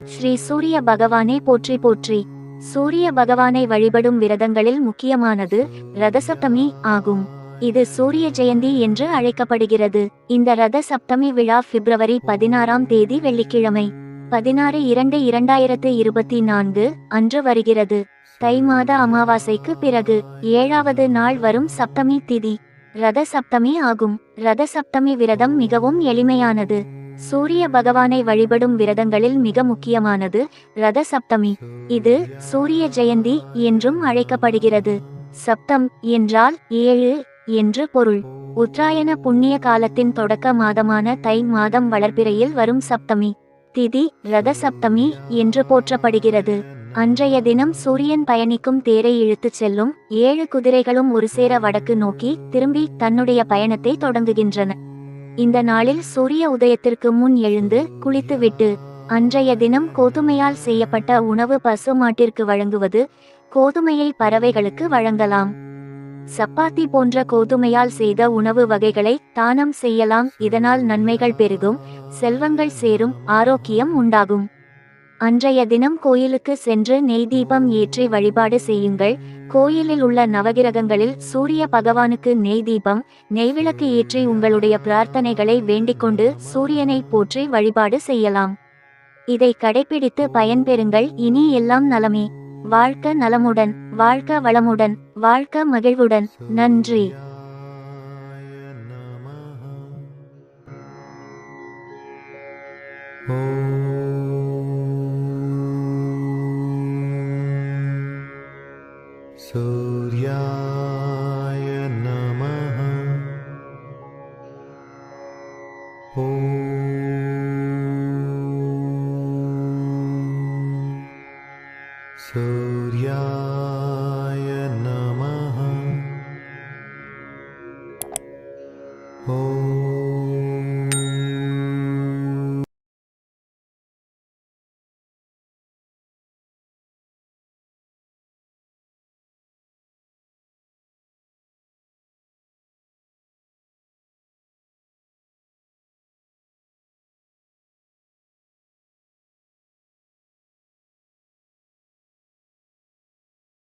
ஸ்ரீ சூரிய பகவானே போற்றி போற்றி. சூரிய பகவானை வழிபடும் விரதங்களில் முக்கியமானது ரதசப்தமி ஆகும். இது சூரிய ஜெயந்தி என்று அழைக்கப்படுகிறது. இந்த ரத சப்தமி விழா பிப்ரவரி பதினாறாம் தேதி வெள்ளிக்கிழமை பதினாறு இரண்டு இரண்டாயிரத்து இருபத்தி நான்கு அன்று வருகிறது. தை மாத அமாவாசைக்கு பிறகு ஏழாவது நாள் வரும் சப்தமி திதி ரத சப்தமி ஆகும். ரத சப்தமி விரதம் மிகவும் எளிமையானது. சூரிய பகவானை வழிபடும் விரதங்களில் மிக முக்கியமானது ரத சப்தமி. இது சூரிய ஜெயந்தி என்றும் அழைக்கப்படுகிறது. சப்தம் என்றால் ஏழு என்று பொருள். உத்தராயண புண்ணிய காலத்தின் தொடக்க மாதமான தை மாதம் வளர்பிறையில் வரும் சப்தமி. திதி ரத சப்தமி என்று போற்றப்படுகிறது. அன்றைய தினம் சூரியன் பயணிக்கும் தேரை இழுத்துச் செல்லும் ஏழு குதிரைகளும் ஒரு சேர வடக்கு நோக்கி திரும்பி தன்னுடைய பயணத்தை தொடங்குகின்றன. இந்த நாளில் சூரிய உதயத்திற்கு முன் எழுந்து குளித்துவிட்டு அன்றைய தினம் கோதுமையால் செய்யப்பட்ட உணவு பசு மாட்டிற்கு வழங்குவது கோதுமையை பறவைகளுக்கு வழங்கலாம். சப்பாத்தி போன்ற கோதுமையால் செய்த உணவு வகைகளை தானம் செய்யலாம். இதனால் நன்மைகள் பெருகும் செல்வங்கள் சேரும் ஆரோக்கியம் உண்டாகும். அன்றைய தினம் கோயிலுக்கு சென்று நெய் தீபம் ஏற்றி வழிபாடு செய்யுங்கள். கோயிலில் உள்ள நவகிரகங்களில் சூரிய பகவானுக்கு நெய் தீபம் நெய்விளக்கு ஏற்றி உங்களுடைய பிரார்த்தனைகளை வேண்டிக்கொண்டு சூரியனை போற்றி வழிபாடு செய்யலாம். இதை கடைபிடித்து பயன்பெறுங்கள் இனி எல்லாம் நலமே. வாழ்க்க நலமுடன் வாழ்க்க வளமுடன் வாழ்க்க மகிழ்வுடன். நன்றி. सूर्याय नमः। सूर्याय नमः। ॐ